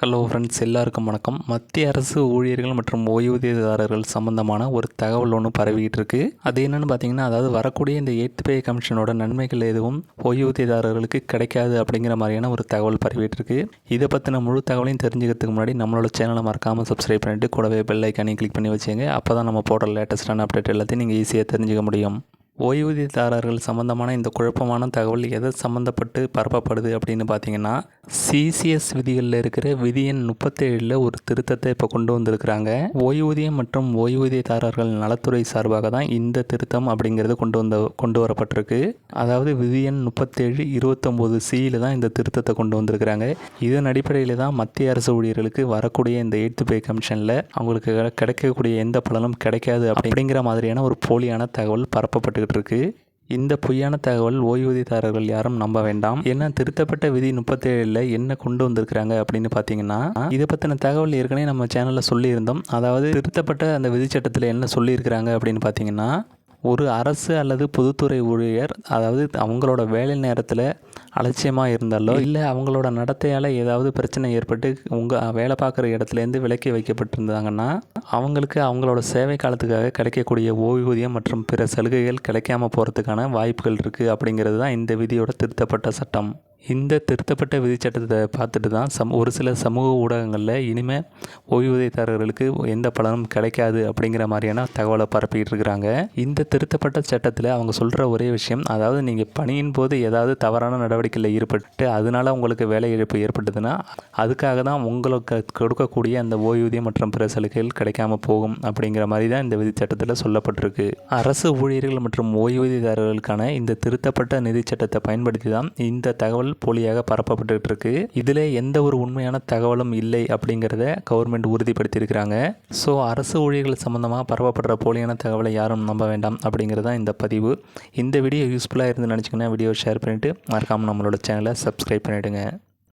Hello friends எல்லாருக்கும் வணக்கம். மத்திய அரசு ஊழியர்கள் மற்றும் ஓய்வூதியதாரர்கள் சம்பந்தமான ஒரு தகவல் ஒன்று பரவிக்கிட்டு இருக்கு அது என்னன்னு பார்த்தீங்கன்னா அதாவது வரக்கூடிய இந்த எய்த் பே கமிஷனோட நன்மைகள் எதுவும் ஓய்வூதியதாரர்களுக்கு கிடைக்காது அப்படிங்கிற மாதிரியான ஒரு தகவல் பரவிட்டு இருக்கு இதை பற்றின முழு தகவலையும் தெரிஞ்சுக்கிறதுக்கு முன்னாடி நம்மளோட சேனலை மறக்காமல் சப்ஸ்கிரைப் பண்ணிட்டு கூடவே பெல் ஐக்கானையும் கிளிக் பண்ணி வச்சுங்க அப்போ தான் நம்ம போடுற லேட்டஸ்டான அப்டேட் எல்லாத்தையும் நீங்கள் ஈஸியாக தெரிஞ்சுக்க முடியும். ஓய்வூதியதாரர்கள் சம்மந்தமான இந்த குழப்பமான தகவல் எதை சம்மந்தப்பட்டு பரப்பப்படுது அப்படின்னு பார்த்தீங்கன்னா சிசிஎஸ் விதிகளில் இருக்கிற விதி எண் முப்பத்தேழில் ஒரு திருத்தத்தை இப்போ கொண்டு வந்திருக்கிறாங்க. ஓய்வூதியம் மற்றும் ஓய்வூதியதாரர்கள் நலத்துறை சார்பாக தான் இந்த திருத்தம் அப்படிங்கிறது கொண்டு வந்த கொண்டு வரப்பட்டிருக்கு. அதாவது விதி எண் முப்பத்தேழு இருபத்தொம்போது சியில் தான் இந்த திருத்தத்தை கொண்டு வந்திருக்கிறாங்க. இதன் அடிப்படையில் தான் மத்திய அரசு ஊழியர்களுக்கு வரக்கூடிய இந்த எய்த்து பே கமிஷனில் அவங்களுக்கு கிடைக்கக்கூடிய எந்த பலனும் கிடைக்காது அப்படிங்கிற மாதிரியான ஒரு போலியான தகவல் பரப்பப்பட்டு இருக்கு இந்த பொய்யான தகவல் ஓய்வூதியதாரர்கள் யாரும் நம்ப வேண்டாம். ஏன்னா திருத்தப்பட்ட விதி முப்பத்தேழில் என்ன கொண்டு வந்திருக்கிறாங்க அப்படின்னு பார்த்தீங்கன்னா இதை பற்றின தகவல் ஏற்கனவே நம்ம சேனலில் சொல்லியிருந்தோம். அதாவது திருத்தப்பட்ட அந்த விதிச்சட்டத்தில் என்ன சொல்லியிருக்கிறாங்க அப்படின்னு பார்த்தீங்கன்னா ஒரு அரசு அல்லது பொதுத்துறை ஊழியர் அதாவது அவங்களோட வேலை நேரத்தில் அலட்சியமாக இருந்தாலோ இல்லை. அவங்களோட நடத்தையால் ஏதாவது பிரச்சனை ஏற்பட்டு உங்கள் வேலை பார்க்குற இடத்துலேருந்து விலக்கி வைக்கப்பட்டிருந்தாங்கன்னா அவங்களுக்கு அவங்களோட சேவை காலத்துக்காக கிடைக்கக்கூடிய ஓய்வூதியம் மற்றும் பிற சலுகைகள் கிடைக்காம போகிறதுக்கான வாய்ப்புகள் இருக்குது அப்படிங்கிறது தான் இந்த விதியோட திருத்தப்பட்ட சட்டம். இந்த திருத்தப்பட்ட விதிச்சட்டத்தை பார்த்துட்டு தான் சம் ஒரு சில சமூக ஊடகங்களில் இனிமேல் ஓய்வூதியதாரர்களுக்கு எந்த பலனும் கிடைக்காது அப்படிங்கிற மாதிரியான தகவலை பரப்பிக்கிட்டு இருக்கிறாங்க. இந்த திருத்தப்பட்ட சட்டத்தில் அவங்க சொல்கிற ஒரே விஷயம் அதாவது நீங்கள் பணியின் போது ஏதாவது தவறான நடவடிக்கையில் ஈடுபட்டு அதனால உங்களுக்கு வேலை இழப்பு ஏற்பட்டதுன்னா அதுக்காக தான் உங்களுக்கு கொடுக்கக்கூடிய அந்த ஓய்வூதியம் மற்றும் பிற சலுகைகள் கிடைக்காம போகும் அப்படிங்கிற மாதிரி தான் இந்த விதிச்சட்டத்தில் சொல்லப்பட்டிருக்கு. அரசு ஊழியர்கள் மற்றும் ஓய்வூதியதாரர்களுக்கான இந்த திருத்தப்பட்ட நிதி சட்டத்தை பயன்படுத்தி தான் இந்த தகவல் போலியாக பரப்பப்பட்டு இருக்கு இதில் எந்த ஒரு உண்மையான தகவலும் இல்லை அப்படிங்கிறத கவர்மெண்ட் உறுதிப்படுத்தியிருக்கிறாங்க. ஸோ அரசு ஊழியர்கள் சம்மந்தமாக பரப்பப்படுற போலியான தகவலை யாரும் நம்ப வேண்டாம் அப்படிங்கிறது தான் இந்த பதிவு. இந்த வீடியோ யூஸ்ஃபுல்லாக இருந்து நினச்சிங்கன்னா வீடியோ ஷேர் பண்ணிவிட்டு மறக்காமல் நம்மளோட சேனலை சப்ஸ்கிரைப் பண்ணிவிடுங்க